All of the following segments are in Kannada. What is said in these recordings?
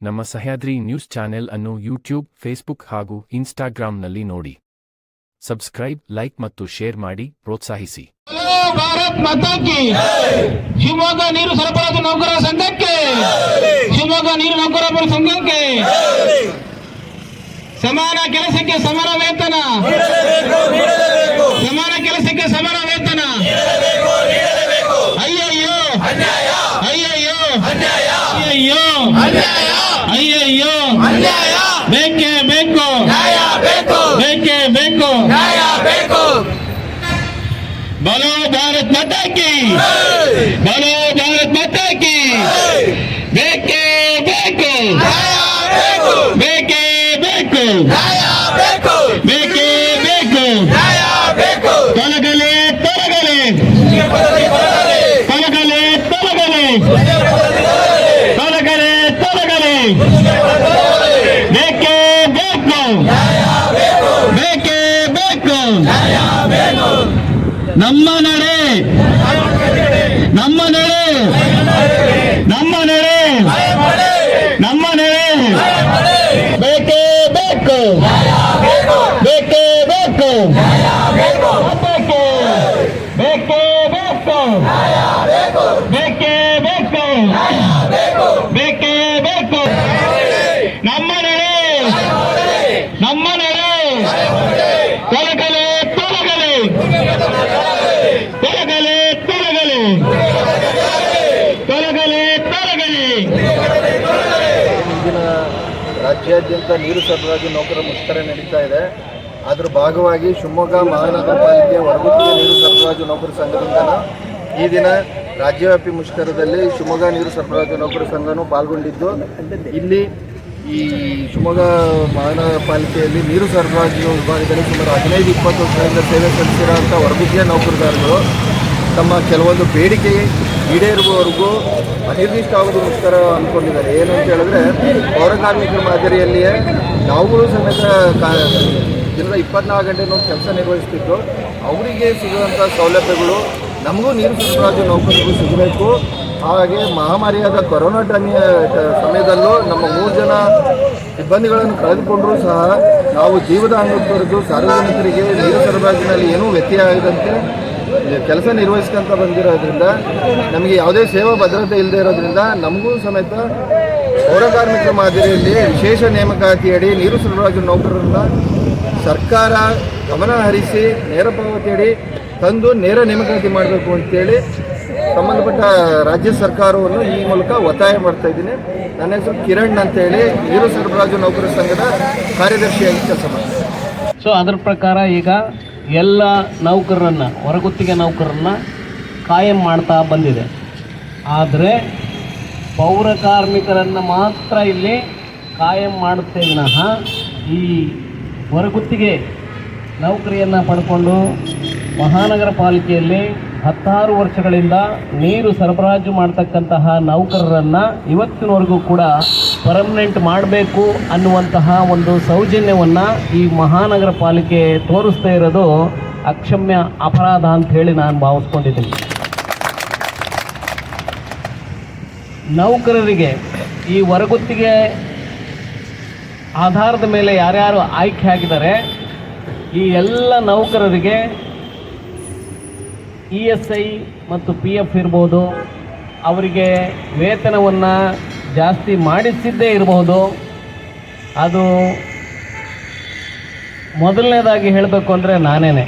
ನಮ್ಮ ಸಹ್ಯಾದ್ರಿ ನ್ಯೂಸ್ ಚಾನೆಲ್ ಅನ್ನು ಯೂಟ್ಯೂಬ್ ಫೇಸ್ಬುಕ್ ಹಾಗೂ ಇನ್ಸ್ಟಾಗ್ರಾಂನಲ್ಲಿ ನೋಡಿ. ಸಬ್ಸ್ಕ್ರೈಬ್ ಲೈಕ್ ಮತ್ತು ಶೇರ್ ಮಾಡಿ ಪ್ರೋತ್ಸಾಹಿಸಿ. ಭಾರತ್ ಮಾತಾಕಿ ಶಿವಮೊಗ್ಗ ನೀರು ಸರಬರಾಜು ನೌಕರರ ಸಂಘಕ್ಕೆ ಶಿವಮೊಗ್ಗ ನೀರು ನೌಕರರ ಸಂಘಕ್ಕೆ ಸಮಾನ ಕೆಲಸಕ್ಕೆ ಸಮಾನ ವೇತನ ಸಮಾನ ಕೆಲಸಕ್ಕೆ ಸಮಾನ ವೇತನ ಅಯ್ಯಯ್ಯೋ ಅಯ್ಯಯ್ಯೋ ಅಯ್ಯಯ್ಯೋ ಅಯ್ಯಯ್ಯೋ ಬೇಕೇ ಬೇಕು. ಬೇಕೇ. ಬೇಕು ಬಲೋ ಭಾರತ್ ಮತಕ್ಕೆ ಬಲೋ ಭಾರತ್ ಮತಕ್ಕೆ ಬೇಕೇ ಬೇಕು. ಬೇಕೇ. ಬೇಕು ಬೇಕೇ. ಬೇಕು. ತೊಲಗಲೆ ತೊಲಗಲೆ ತೊಲಗಲೆ ತೊಲಗಲೆ ನಮ್ಮ ನಡೆ ನಮ್ಮ ನಡೆ ನಮ್ಮ ನಡೆ ನಮ್ಮ ನಡೆ ಬೇಕೇ ಬೇಕು ಬೇಕೇ ಬೇಕು ಬೇಕೇ ಬೇಕೇ ಬೇಕು ಬೇಕೇ ಬೇಕು ಬೇಕೇ ಬೇಕು ನಮ್ಮ ನಡೆ ನಮ್ಮ ನಡೆ ತೊಲಗಲೆ ತೊಲಗಲೆ ತೊಲಗಲೆ ತೊಲಗಲೆ ತೊಲಗಲೆ ತೊಲಗಲೆ ಇಂದಿನ ರಾಜ್ಯಾದ್ಯಂತ ನೀರು ಸರಬರಾಜು ನೌಕರ ಮುಷ್ಕರ ನಡೀತಾ ಇದೆ. ಅದರ ಭಾಗವಾಗಿ ಶಿವಮೊಗ್ಗ, ಮಹಾನಗರ ಪಾಲಿಕೆ ಹೊರಗುತ್ತಿಗೆ ನೀರು ಸರಬರಾಜು ನೌಕರ ಸಂಘದಿಂದ ಈ ದಿನ ರಾಜ್ಯವ್ಯಾಪಿ ಮುಷ್ಕರದಲ್ಲಿ ಶಿವಮೊಗ್ಗ ನೀರು ಸರಬರಾಜು ನೌಕರ ಸಂಘನೂ ಪಾಲ್ಗೊಂಡಿದ್ದು. ಇಲ್ಲಿ ಈ ಶಿವಮೊಗ್ಗ ಮಹಾನಗರ ಪಾಲಿಕೆಯಲ್ಲಿ ನೀರು ಸರಬರಾಜು ವಿಭಾಗದಲ್ಲಿ ಸುಮಾರು ಹದಿನೈದು, ಇಪ್ಪತ್ತು ವರ್ಷಗಳಿಂದ ಸೇವೆ ಸಲ್ಲಿಸಿರುವಂಥ ಹೊರಗುತ್ತಿಗೆ ನೌಕರದಾರರು ತಮ್ಮ ಕೆಲವೊಂದು ಬೇಡಿಕೆ ಈಡೇರುವವರೆಗೂ ಅನಿರ್ದಿಷ್ಟ ಆಗೋದಕ್ಕೋಸ್ಕರ ಅಂದ್ಕೊಂಡಿದ್ದಾರೆ. ಏನು ಅಂತ ಹೇಳಿದ್ರೆ ಪೌರ ಕಾರ್ಮಿಕರ ಮಾದರಿಯಲ್ಲಿಯೇ ನಾವುಗಳು ಸಮೇತ ಕಾ, ದಿನದ ಇಪ್ಪತ್ನಾಲ್ಕು ಗಂಟೆನೂ ಕೆಲಸ ನಿರ್ವಹಿಸ್ತಿದ್ದು ಅವರಿಗೆ ಸಿಗುವಂಥ ಸೌಲಭ್ಯಗಳು, ನಮಗೂ ನೀರು ಸರಬರಾಜು ನೌಕರಿಗೂ ಸಿಗಬೇಕು. ಹಾಗೆ ಮಹಾಮಾರಿಯಾದ ಕೊರೋನಾ ಟೈಮಿಯ ಸಮಯದಲ್ಲೂ ನಮ್ಮ ಮೂರು ಜನ ಸಿಬ್ಬಂದಿಗಳನ್ನು ಕಳೆದುಕೊಂಡರೂ ಸಹ ನಾವು ಜೀವದ ಅನ್ನೋದು ಸಾರ್ವಜನಿಕರಿಗೆ ನೀರು ಸರಬರಾಜಿನಲ್ಲಿ ಏನೂ ವ್ಯತ್ಯಯ ಆಗದಂತೆ ಕೆಲಸ ನಿರ್ವಹಿಸ್ಕೊಂತ ಬಂದಿರೋದ್ರಿಂದ ನಮಗೆ ಯಾವುದೇ ಸೇವಾ ಭದ್ರತೆ ಇಲ್ಲದೆ ಇರೋದ್ರಿಂದ ನಮಗೂ ಸಮೇತ ಪೌರ ಕಾರ್ಮಿಕರ ಮಾದರಿಯಲ್ಲಿ ವಿಶೇಷ ನೇಮಕಾತಿಯಡಿ ನೀರು ಸರಬರಾಜು ನೌಕರರನ್ನ ಸರ್ಕಾರ ಗಮನ ಹರಿಸಿ ನೇರ ಪಾವತಿಯಡಿ ತಂದು ನೇರ ನೇಮಕಾತಿ ಮಾಡಬೇಕು ಅಂತೇಳಿ ಸಂಬಂಧಪಟ್ಟ ರಾಜ್ಯ ಸರ್ಕಾರವನ್ನು ಈ ಮೂಲಕ ಒತ್ತಾಯ ಮಾಡ್ತಾ ಇದ್ದೀನಿ. ನನ್ನ ಹೆಸರು ಕಿರಣ್ ಅಂತೇಳಿ, ನೀರು ಸರಬರಾಜು ನೌಕರರ ಸಂಘದ ಕಾರ್ಯದರ್ಶಿಯಾಗಿ ಕೆಲಸ ಮಾಡ್ತೀನಿ. ಸೊ ಅದರ ಪ್ರಕಾರ ಈಗ ಎಲ್ಲ ನೌಕರರನ್ನು, ಹೊರಗುತ್ತಿಗೆ ನೌಕರರನ್ನ ಕಾಯಂ ಮಾಡ್ತಾ ಬಂದಿದೆ. ಆದರೆ ಪೌರ ಕಾರ್ಮಿಕರನ್ನು ಮಾತ್ರ ಇಲ್ಲಿ ಕಾಯಂ ಮಾಡುತ್ತೆ ವಿನಃ ಈ ಹೊರಗುತ್ತಿಗೆ ನೌಕರಿಯನ್ನು ಪಡ್ಕೊಂಡು ಮಹಾನಗರ ಪಾಲಿಕೆಯಲ್ಲಿ ಹತ್ತಾರು ವರ್ಷಗಳಿಂದ ನೀರು ಸರಬರಾಜು ಮಾಡ್ತಕ್ಕಂತಹ ನೌಕರರನ್ನು ಇವತ್ತಿನವರೆಗೂ ಕೂಡ ಪರ್ಮನೆಂಟ್ ಮಾಡಬೇಕು ಅನ್ನುವಂತಹ ಒಂದು ಸೌಜನ್ಯವನ್ನು ಈ ಮಹಾನಗರ ಪಾಲಿಕೆ ತೋರಿಸ್ತಾ ಇರೋದು ಅಕ್ಷಮ್ಯ ಅಪರಾಧ ಅಂತ ಹೇಳಿ ನಾನು ಭಾವಿಸ್ಕೊಂಡಿದ್ದೀನಿ. ನೌಕರರಿಗೆ ಈ ಹೊರಗುತ್ತಿಗೆ ಆಧಾರದ ಮೇಲೆ ಯಾರ್ಯಾರು ಆಯ್ಕೆ ಆಗಿದ್ದಾರೆ, ಈ ಎಲ್ಲ ನೌಕರರಿಗೆ ಇ ಎಸ್ ಐ ಮತ್ತು ಪಿ ಎಫ್ ಇರ್ಬೋದು, ಅವರಿಗೆ ವೇತನವನ್ನು ಜಾಸ್ತಿ ಮಾಡಿಸಿದ್ದೇ ಇರಬಹುದು ಅದು ಮೊದಲನೇದಾಗಿ ಹೇಳಬೇಕು ಅಂದರೆ ನಾನೇನೆ.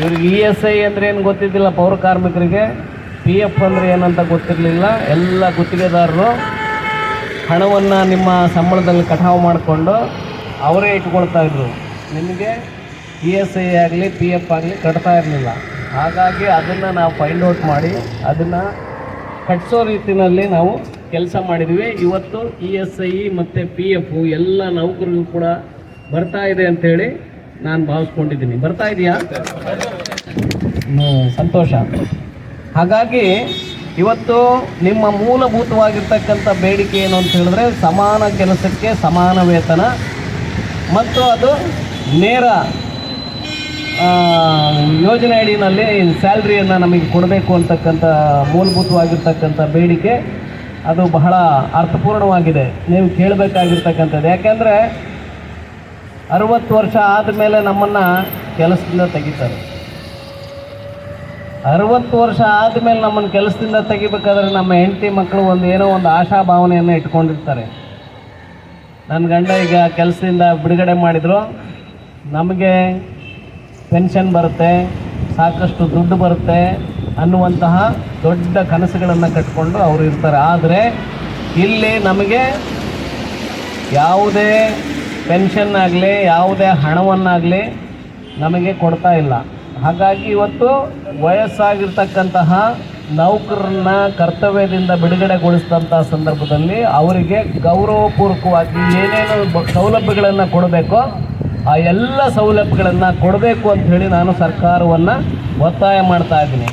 ಇವ್ರಿಗೆ ಇ ಎಸ್ ಐ ಅಂದರೆ ಏನು ಗೊತ್ತಿದ್ದಿಲ್ಲ, ಪೌರ ಕಾರ್ಮಿಕರಿಗೆ. ಪಿ ಎಫ್ ಅಂದರೆ ಏನಂತ ಗೊತ್ತಿರಲಿಲ್ಲ. ಎಲ್ಲ ಗುತ್ತಿಗೆದಾರರು ಹಣವನ್ನು ನಿಮ್ಮ ಸಂಬಳದಲ್ಲಿ ಕಟಾವು ಮಾಡಿಕೊಂಡು ಅವರೇ ಇಟ್ಕೊಳ್ತಾ ಇದ್ರು. ನಿಮಗೆ ಇ ಎಸ್ ಐ ಆಗಲಿ ಪಿ ಎಫ್ ಆಗಲಿ ಕಟ್ತಾ ಇರಲಿಲ್ಲ. ಹಾಗಾಗಿ ಅದನ್ನು ನಾವು ಫೈಂಡ್ ಔಟ್ ಮಾಡಿ, ಅದನ್ನು ಕಟ್ಟಿಸೋ ರೀತಿಯಲ್ಲಿ ನಾವು ಕೆಲಸ ಮಾಡಿದ್ವಿ. ಇವತ್ತು ಇ ಎಸ್ ಐ ಮತ್ತು ಪಿ ಎಫ್ ಎಲ್ಲ ನೌಕರಿಗೂ ಕೂಡ ಬರ್ತಾ ಇದೆ ಅಂಥೇಳಿ ನಾನು ಭಾವಿಸ್ಕೊಂಡಿದ್ದೀನಿ. ಬರ್ತಾ ಇದೆಯಾ? ಸಂತೋಷ. ಹಾಗಾಗಿ ಇವತ್ತು ನಿಮ್ಮ ಮೂಲಭೂತವಾಗಿರ್ತಕ್ಕಂಥ ಬೇಡಿಕೆ ಏನು ಅಂತ ಹೇಳಿದ್ರೆ ಸಮಾನ ಕೆಲಸಕ್ಕೆ ಸಮಾನ ವೇತನ, ಮತ್ತು ಅದು ನೇರ ಯೋಜನೆ ಅಡಿನಲ್ಲಿ ಸ್ಯಾಲ್ರಿಯನ್ನು ನಮಗೆ ಕೊಡಬೇಕು ಅಂತಕ್ಕಂಥ ಮೂಲಭೂತವಾಗಿರ್ತಕ್ಕಂಥ ಬೇಡಿಕೆ ಅದು ಬಹಳ ಅರ್ಥಪೂರ್ಣವಾಗಿದೆ. ನೀವು ಕೇಳಬೇಕಾಗಿರ್ತಕ್ಕಂಥದ್ದು. ಯಾಕೆಂದರೆ ಅರುವತ್ತು ವರ್ಷ ಆದಮೇಲೆ ನಮ್ಮನ್ನು ಕೆಲಸದಿಂದ ತೆಗಿತಾರೆ. ಅರುವತ್ತು ವರ್ಷ ಆದಮೇಲೆ ನಮ್ಮನ್ನು ಕೆಲಸದಿಂದ ತೆಗಿಬೇಕಾದ್ರೆ ನಮ್ಮ ಹೆಂಡತಿ ಮಕ್ಕಳು ಒಂದು ಏನೋ ಒಂದು ಆಶಾ ಭಾವನೆಯನ್ನು ಇಟ್ಕೊಂಡಿರ್ತಾರೆ. ನನ್ನ ಗಂಡ ಈಗ ಕೆಲಸದಿಂದ ಬಿಡುಗಡೆ ಮಾಡಿದರು. ನಮಗೆ ಪೆನ್ಷನ್ ಬರುತ್ತೆ, ಸಾಕಷ್ಟು ದುಡ್ಡು ಬರುತ್ತೆ ಅನ್ನುವಂತಹ ದೊಡ್ಡ ಕನಸುಗಳನ್ನು ಕಟ್ಕೊಂಡು ಅವರು ಇರ್ತಾರೆ. ಆದರೆ ಇಲ್ಲಿ ನಮಗೆ ಯಾವುದೇ ಪೆನ್ಷನ್ ಆಗಲಿ, ಯಾವುದೇ ಹಣವನ್ನಾಗಲಿ ನಮಗೆ ಕೊಡ್ತಾ ಇಲ್ಲ. ಹಾಗಾಗಿ ಇವತ್ತು ವಯಸ್ಸಾಗಿರ್ತಕ್ಕಂತಹ ನೌಕರರನ್ನ ಕರ್ತವ್ಯದಿಂದ ಬಿಡುಗಡೆಗೊಳಿಸಿದಂಥ ಸಂದರ್ಭದಲ್ಲಿ ಅವರಿಗೆ ಗೌರವಪೂರ್ವಕವಾಗಿ ಏನೇನು ಸೌಲಭ್ಯಗಳನ್ನು ಕೊಡಬೇಕೋ ಆ ಎಲ್ಲ ಸೌಲಭ್ಯಗಳನ್ನು ಕೊಡಬೇಕು ಅಂತ ಹೇಳಿ ನಾನು ಸರ್ಕಾರವನ್ನು ಒತ್ತಾಯ ಮಾಡ್ತಾ ಇದ್ದೀನಿ.